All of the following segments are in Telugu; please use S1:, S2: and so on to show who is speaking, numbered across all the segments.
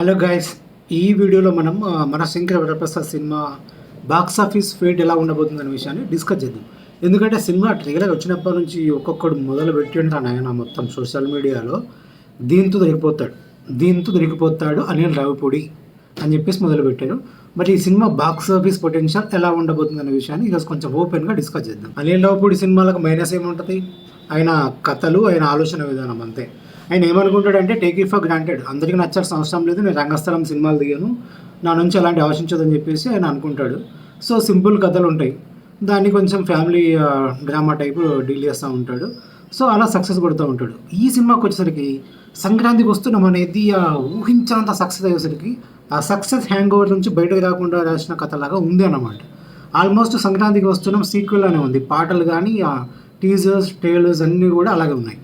S1: హలో గైస్ ఈ వీడియోలో మనం మన Shankara Varaprasad cinema box office fate ఎలా ఉండబోతుంది అనే విషయాన్ని డిస్కస్ చేద్దాం. ఎందుకంటే సినిమా ట్రైలర్ వచ్చినప్పటి నుంచి ఒక్కొక్కడు మొదలు పెట్టింటాను ఆయన మొత్తం సోషల్ మీడియాలో దీంతో దొరికిపోతాడు. దీంతో దొరికిపోతాడు అనిల్ రావిపూడి అని చెప్పేసి మొదలు పెట్టారు మరి ఈ సినిమా బాక్స్ ఆఫీస్ పొటెన్షియల్ ఎలా ఉండబోతుంది అనే విషయాన్ని ఈరోజు కొంచెం ఓపెన్గా డిస్కస్ చేద్దాం. అనిల్ రావిపూడి సినిమాలకు మైనస్ ఏముంటుంది? ఆయన కథలు ఆయన ఆలోచన విధానం అంతే. ఆయన ఏమనుకుంటాడంటే టేక్ ఇట్ ఫర్ గ్రాంటెడ్ అందరికీ నచ్చాల్సిన అవసరం లేదు నేను రంగస్థలం సినిమాలు దిగాను నా నుంచి అలాంటి ఆశించదని చెప్పేసి ఆయన అనుకుంటాడు. సో సింపుల్ కథలు ఉంటాయి. దాన్ని కొంచెం ఫ్యామిలీ డ్రామా టైపు డీల్ చేస్తూ ఉంటాడు. సో అలా సక్సెస్ కొడుతూ ఉంటాడు. ఈ సినిమాకి వచ్చేసరికి సంక్రాంతికి వస్తున్నాం అనేది ఊహించినంత సక్సెస్ అయ్యేసరికి ఆ సక్సెస్ హ్యాంగ్ ఓవర్ నుంచి బయటకు రాకుండా రాసిన కథలాగా ఉంది అన్నమాట. ఆల్మోస్ట్ సంక్రాంతికి వస్తున్నాం సీక్వెల్ అనే ఉంది. పాటలు కానీ ఆ టీజర్స్ ట్రేలర్స్ అన్నీ కూడా అలాగే ఉన్నాయి.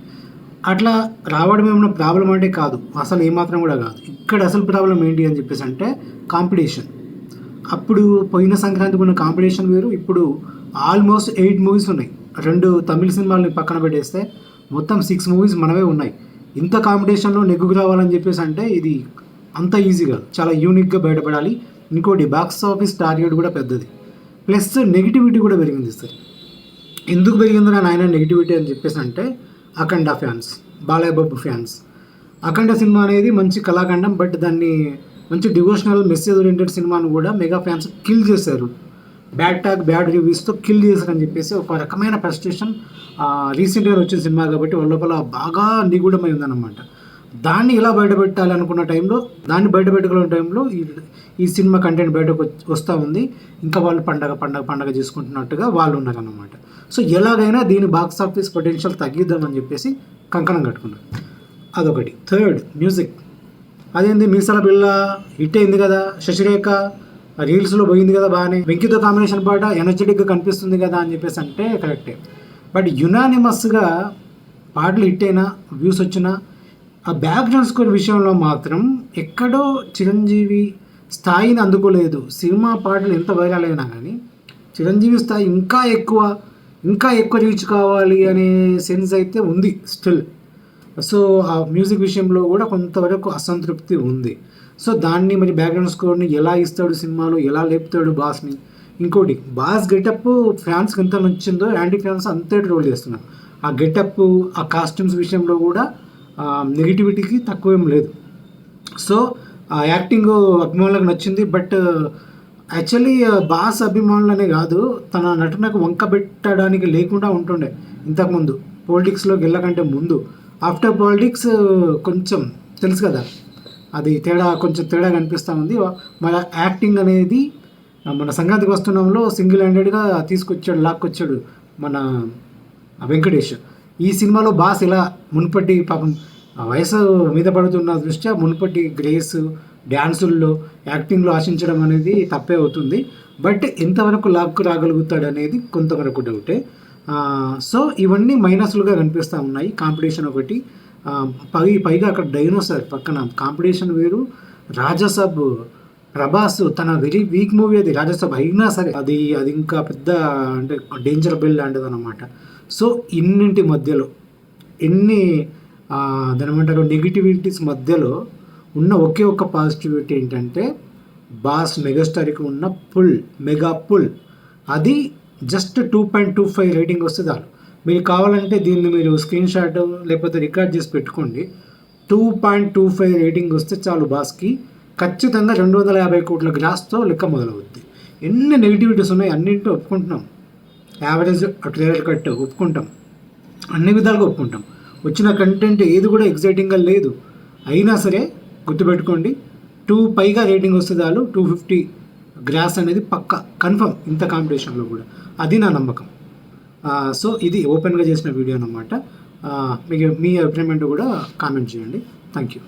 S1: అట్లా రావడం ఏమైనా ప్రాబ్లం అంటే కాదు. అసలు ఏమాత్రం కూడా కాదు. ఇక్కడ అసలు ప్రాబ్లం ఏంటి అని చెప్పేసి అంటే కాంపిటీషన్ అప్పుడు పోయిన సంక్రాంతికి ఉన్న కాంపిటీషన్ వేరు. ఇప్పుడు ఆల్మోస్ట్ ఎయిట్ మూవీస్ ఉన్నాయి. రెండు తమిళ సినిమాలని పక్కన పెట్టేస్తే మొత్తం సిక్స్ మూవీస్ మనవే ఉన్నాయి. ఇంత కాంపిటీషన్లో నెగ్గుకు రావాలని చెప్పేసి అంటే ఇది అంత ఈజీగా చాలా యూనిక్గా బయటపడాలి. ఇంకోటి బాక్స్ ఆఫీస్ టార్గెట్ కూడా పెద్దది. ప్లస్ నెగిటివిటీ కూడా పెరిగింది సార్. ఎందుకు పెరిగిందిరా నాయన నెగిటివిటీ అని చెప్పేసి అంటే Akhanda fans Balayya Babu fans. Akhanda cinema అనేది మంచి కళాఖండం బట్ దాన్ని మంచి డివోషనల్ మెసేజ్ ఓరియంటెడ్ సినిమాను కూడా మెగా ఫ్యాన్స్ కిల్ చేశారు. బ్యాడ్ టాక్ బ్యాడ్ రివ్యూస్తో కిల్ చేశారని చెప్పేసి ఒక రకమైన ఫ్రస్ట్రేషన్ రీసెంట్గా వచ్చిన సినిమా కాబట్టి వాళ్ళ లోపల బాగా నిగూఢమై ఉందన్నమాట. దాన్ని ఎలా బయటపెట్టాలి అనుకున్న టైంలో దాన్ని బయటపెట్టుకునే టైంలో ఈ ఈ సినిమా కంటెంట్ బయటకు వస్తూ ఉంది. ఇంకా వాళ్ళు పండగ పండగ పండగ చేసుకుంటున్నట్టుగా వాళ్ళు ఉన్నారన్నమాట. సో ఎలాగైనా దీని బాక్స్ ఆఫీస్ పొటెన్షియల్ తగ్గిద్దామని చెప్పేసి కంకణం కట్టుకున్నారు. అదొకటి. థర్డ్ మ్యూజిక్ అదేంది? మీసాల పిల్ల హిట్ అయింది కదా శశిరేఖ. రీల్స్లో పోయింది కదా బాగానే. వెంకితో కాంబినేషన్ పాట ఎనర్జెటిక్గా కనిపిస్తుంది కదా అని చెప్పేసి అంటే కరెక్టే బట్ యునానిమస్గా పాటలు హిట్ అయినా వ్యూస్ వచ్చినా ఆ బ్యాక్గ్రౌండ్ స్కోర్ విషయంలో మాత్రం ఎక్కడో చిరంజీవి స్థాయిని అందుకోలేదు. సినిమా పాటలు ఎంత వైరల్ అయినా కానీ చిరంజీవి స్థాయి ఇంకా ఎక్కువ ఇంకా ఎక్కువ రీచ్ కావాలి అనే సెన్స్ అయితే ఉంది స్టిల్ సో ఆ మ్యూజిక్ విషయంలో కూడా కొంతవరకు అసంతృప్తి ఉంది. సో దాన్ని మరి బ్యాక్గ్రౌండ్ స్కోర్ని ఎలా ఇస్తాడు సినిమాలో ఎలా లేపుతాడు బాస్ని? ఇంకోటి బాస్ గెటప్ ఫ్యాన్స్కి ఎంత నచ్చిందో యాంటీ ఫ్యాన్స్ అంతే రోల్ చేస్తున్నారు. ఆ గెటప్ ఆ కాస్ట్యూమ్స్ విషయంలో కూడా నెగిటివిటీకి తక్కువేం లేదు. సో ఆ యాక్టింగ్ అభిమానులకు నచ్చింది బట్ యాక్చువల్లీ బాస్ అభిమానులనే కాదు తన నటనకు వంక పెట్టడానికి లేకుండా ఉంటుండే ఇంతకుముందు. పాలిటిక్స్లోకి వెళ్ళకంటే ముందు. ఆఫ్టర్ పాలిటిక్స్ కొంచెం తెలుసు కదా అది తేడా కొంచెం తేడా కనిపిస్తూ ఉంది. మన యాక్టింగ్ అనేది మన సంక్రాంతికి వస్తున్నాంలో సింగిల్ హ్యాండెడ్గా తీసుకొచ్చాడు లాక్కొచ్చాడు మన వెంకటేష్. ఈ సినిమాలో బాస్ ఇలా మునుపటి పాపం వయసు మీద పడుతున్న దృష్ట్యా మునుపటి గ్రేస్ డ్యాన్సుల్లో యాక్టింగ్లో ఆశించడం అనేది తప్పే అవుతుంది. బట్ ఎంతవరకు లాక్కు రాగలుగుతాడు అనేది కొంతవరకు డౌటే. సో ఇవన్నీ మైనస్లుగా కనిపిస్తూ ఉన్నాయి. కాంపిటీషన్ ఒకటి. పై పైగా అక్కడ డైనోసార్ పక్కన. కాంపిటీషన్ వేరు. రాజసబ్ ప్రభాస్ తన వెరీ వీక్ మూవీ అది. రాజసభ అయినా సరే అది అది ఇంకా పెద్ద అంటే డేంజర్ బెల్ లాంటిది అనమాట సో ఇన్నింటి మధ్యలో ఎన్ని ఆ, దాని ఏమంటారు నెగిటివిటీస్ మధ్యలో ఉన్న ఒకే ఒక్క పాజిటివిటీ ఏంటంటే బాస్ మెగాస్టార్కి ఉన్న పుల్ మెగా పుల్. అది just two point two five rating వస్తే చాలు. మీరు కావాలంటే దీన్ని మీరు స్క్రీన్ షాట్ లేకపోతే రికార్డ్ చేసి పెట్టుకోండి. Two point two five rating వస్తే చాలు బాస్కి. ఖచ్చితంగా రెండు వందల యాభై కోట్ల గ్రాస్తో లెక్క మొదలవుద్ది. ఎన్ని నెగిటివిటీస్ ఉన్నాయి అన్నింటి ఒప్పుకుంటున్నాం. యావరేజ్ ట్రైలర్ కట్ ఒప్పుకుంటాం. అన్ని విధాలుగా ఒప్పుకుంటాం. వచ్చిన కంటెంట్ ఏది కూడా ఎగ్జైటింగ్గా లేదు. అయినా సరే గుర్తుపెట్టుకోండి టూ పైగా రేటింగ్ వస్తే చాలు టూ ఫిఫ్టీ గ్రాస్ అనేది పక్క కన్ఫర్మ్ ఇంత కాంపిటీషన్లో కూడా. అది నా నమ్మకం. సో ఇది ఓపెన్గా చేసిన వీడియో అనమాట మీకు మీ అభిప్రాయం ఏంటో కూడా కామెంట్ చేయండి. Thank you